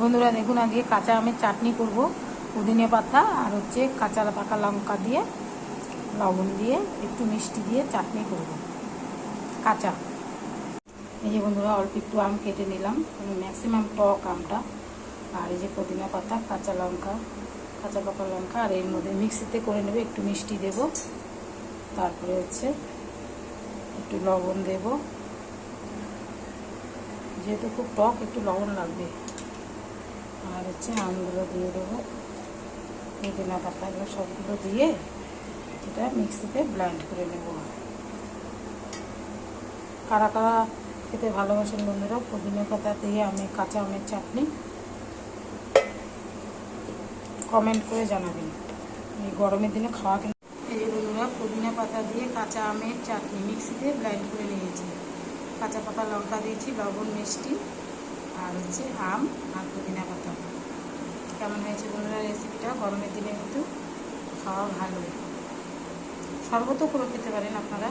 বন্ধুরা দেখুন আগে কাঁচা আমের চাটনি করব। পুদিনে পাতা আর হচ্ছে কাঁচা পাকা লঙ্কা দিয়ে, লবণ দিয়ে, একটু মিষ্টি দিয়ে চাটনি করব। কাঁচা। এই যে বন্ধুরা, অল্প একটু আম কেটে নিলাম। ম্যাক্সিমাম টক আমটা। আর এই যে পুদিনা পাতা, কাঁচা লঙ্কা, কাঁচা পাকা লঙ্কা, আর এর মধ্যে মিক্সিতে করে নেবে, একটু মিষ্টি দেব। তারপরে হচ্ছে একটু লবণ দেব। যেহেতু খুব টক, একটু লবণ লাগবে। হচ্ছে, আমগুলো দিয়ে দেবো। পুদিনা পাতাগুলো সবগুলো দিয়ে এটা মিক্সিতে ব্লাইন্ড করে নেব। কারা কারা খেতে ভালোবাসেন বন্ধুরা, পুদিনা পাতা দিয়ে আমি কাঁচা আমের চাটনি কমেন্ট করে জানাবেন। এই গরমের দিনে খাওয়া কিন্তু এই বন্ধুরা, পুদিনা পাতা দিয়ে কাঁচা আমের চাটনি মিক্সিতে ব্লাইন্ড করে নিয়েছি। কাঁচা পাতা, লঙ্কা দিয়েছি, লবণ, মিষ্টি, আর হচ্ছে আম আর পুদিনা পাতা। কেমন হয়েছে বন্ধুরা রেসিপিটা গরমের দিনে কিন্তু খাওয়া ভালো। শরবতও করে খেতে পারেন আপনারা।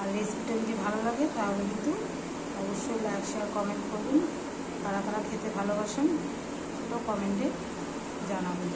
আর রেসিপিটা যদি ভালো লাগে, তাহলে কিন্তু অবশ্যই লাইক শেয়ার কমেন্ট করুন। কারা কারা খেতে ভালোবাসেন সেটাও কমেন্টে জানাবেন।